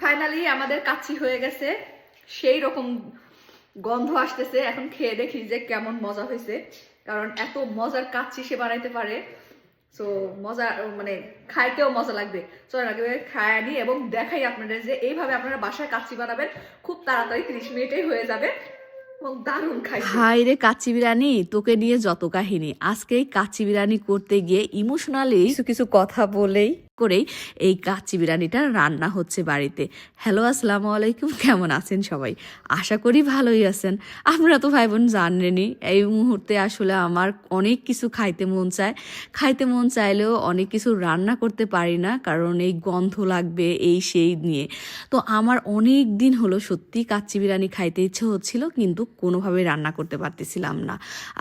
Finally আমাদের কাচ্চি হয়ে গেছে। সেই রকম গন্ধ আসতেছে। এখন খেয়ে দেখি যে কেমন মজা হয়েছে। কারণ এত মজার কাচ্চি সে বানাইতে পারে। সো মজা মানে খাইতেও মজা লাগবে। চলেন আগে খায় আনি এবং দেখাই আপনাদের যে এইভাবে আপনারা বাসায় কাচ্চি বানাবেন। খুব তাড়াতাড়ি তিরিশ মিনিটেই হয়ে যাবে। এবং দারুণ খাই হাই রে কাচ্চি বিরিয়ানি তোকে নিয়ে যত কাহিনী। আজকে এই কাচ্চি বিরিয়ানি করতে গিয়ে ইমোশনালি কিছু কিছু কথা বলেই করেই এই কাচ্চি বিরিয়ানিটা রান্না হচ্ছে বাড়িতে। হ্যালো আসসালামু আলাইকুম, কেমন আছেন সবাই? আশা করি ভালোই আছেন। আমরা তো ভাই বোন জানেনি এই মুহূর্তে আসলে আমার অনেক কিছু খাইতে মন চায়। খাইতে মন চাইলেও অনেক কিছু রান্না করতে পারি না, কারণ এই গন্ধ লাগবে এই সেই নিয়ে। তো আমার অনেক দিন হলো সত্যি কাচ্চি বিরিয়ানি খাইতে ইচ্ছে হচ্ছিল, কিন্তু কোনোভাবে রান্না করতে পারতেছিলাম না।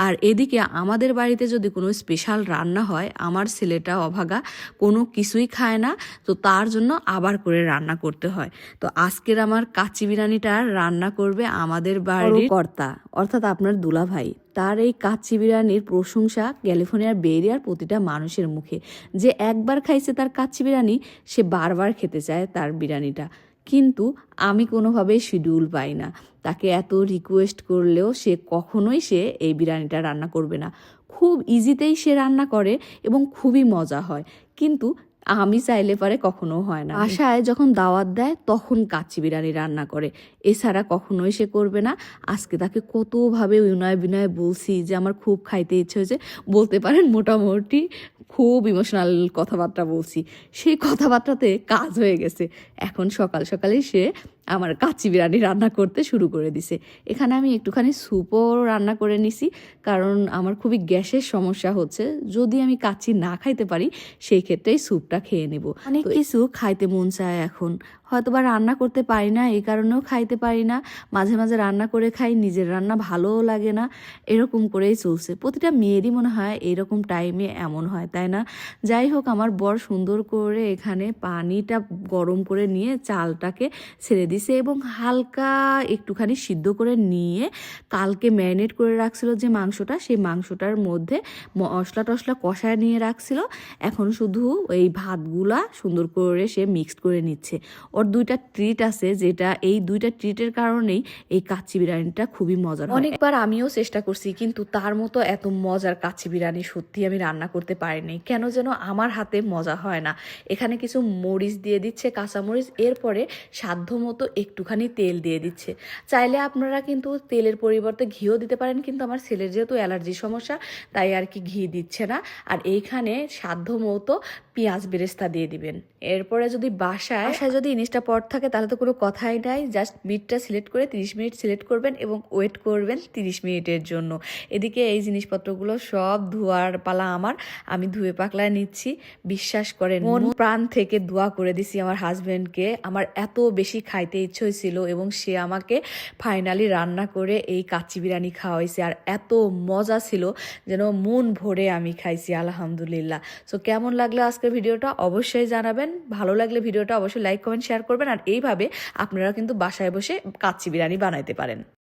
আর এদিকে আমাদের বাড়িতে যদি কোনো স্পেশাল রান্না হয়, আমার ছেলেটা অভাগা কোনো কিছুই খায় না, তো তার জন্য আবার করে রান্না করতে হয়। তো আজকের আমার কাচ্চি বিরিয়ানিটা রান্না করবে আমাদের বাড়ির কর্তা অর্থাৎ আপনার দুলা ভাই তার এই কাচ্চি বিরিয়ানির প্রশংসা ক্যালিফোর্নিয়ার বেরিয়ার প্রতিটা মানুষের মুখে। যে একবার খাইছে তার কাচ্চি বিরিয়ানি, সে বারবার খেতে চায় তার বিরিয়ানিটা। কিন্তু আমি কোনোভাবেই শিডিউল পাই না। তাকে এত রিকোয়েস্ট করলেও সে কখনোই সে এই বিরিয়ানিটা রান্না করবে না। খুব ইজিতেই সে রান্না করে এবং খুবই মজা হয়। কিন্তু আমি চাইলে পারে কখনো হয় না। আশায় যখন দাওয়াত দেয়, তখন কাচ্চি বিরিয়ানি রান্না করে। এছাড়া কখনোই সে করবে না। আজকে তাকে কতভাবে বিনয় বিনয় বলছি যে, আমার খুব খাইতে ইচ্ছে হয়েছে, বলতে পারেন মোটামুটি খুব ইমোশনাল কথাবার্তা বলছি। সেই কথাবার্তাতে কাজ হয়ে গেছে। এখন সকাল সকালে সে আমার কাচ্চি বিরিয়ানি রান্না করতে শুরু করে দিছে। এখানে আমি একটুখানি স্যুপও রান্না করে নিছি কারণ আমার খুবই গ্যাসের সমস্যা হচ্ছে। যদি আমি কাচ্চি না খাইতে পারি সেই ক্ষেত্রেই স্যুপটা খেয়ে নেব। অনেক কিছু খাইতে মন চায় এখন। হয়তো বা রান্না করতে পারি না এই কারণেও খাইতে পারি না। মাঝে মাঝে রান্না করে খাই নিজের রান্না ভালোও লাগে না। এরকম করেই চলছে। প্রতিটা মেয়েরই মনে হয় এরকম টাইমে এমন হয় তাই না? যাই হোক আমার বর সুন্দর করে এখানে পানিটা গরম করে নিয়ে চালটাকে ছেড়ে দিছে এবং হালকা একটুখানি সিদ্ধ করে নিয়ে কালকে ম্যারিনেট করে রাখছিল যে মাংসটা, সেই মাংসটার মধ্যে মশলা টশলা কষায় নিয়ে রাখছিল। এখন শুধু এই ভাতগুলা সুন্দর করে সে মিক্সড করে নিচ্ছে। ওর দুইটা ট্রিট আছে যেটা এই দুইটা ট্রিটের কারণেই এই কাচ্চি বিরিয়ানিটা খুবই মজার অনেকবার আমিও চেষ্টা করছি, কিন্তু তার মতো এত মজার কাচ্চি বিরিয়ানি সত্যি আমি রান্না করতে পারিনি। কেন যেন আমার হাতে মজা হয় না। এখানে কিছু মরিচ দিয়ে দিচ্ছে, কাঁচামরিচ, এরপরে সাধ্য মতো একটুখানি তেল দিয়ে দিচ্ছে। চাইলে আপনারা কিন্তু তেলের পরিবর্তে ঘিও দিতে পারেন, কিন্তু আমার ছেলের যেহেতু অ্যালার্জি সমস্যা, তাই আর কি ঘি দিচ্ছে না। আর এইখানে সাধ্য মতো পেঁয়াজ বেরেস্তা দিয়ে দিবেন। এরপরে যদি বাসায় বাসায় যদি জিনিসটা পট থাকে তাহলে তো কোনো কথাই নাই। জাস্ট মিটটা সিলেক্ট করে তিরিশ মিনিট সিলেক্ট করবেন এবং ওয়েট করবেন তিরিশ মিনিটের জন্য। এদিকে এই জিনিসপত্রগুলো সব ধোয়ার পালা আমার। আমি ধুয়ে পাকলায় নিচ্ছি। বিশ্বাস করেন মন প্রাণ থেকে দোয়া করে দিছি আমার হাজবেন্ডকে আমার এত বেশি খাইতে ইচ্ছে হয়েছিল এবং সে আমাকে ফাইনালি রান্না করে এই কাচ্চি বিরিয়ানি খাওয়াইছে। আর এত মজা ছিল যেন মন ভরে আমি খাইছি আলহামদুলিল্লাহ। সো কেমন লাগল আজকের ভিডিওটা অবশ্যই জানাবেন। ভালো লাগলে ভিডিওটা অবশ্যই লাইক কমেন্ট শেয়ার করবেন। আর এইভাবে আপনারা কিন্তু বাসায় বসে কাচ্চি বিরিয়ানি বানাইতে পারেন।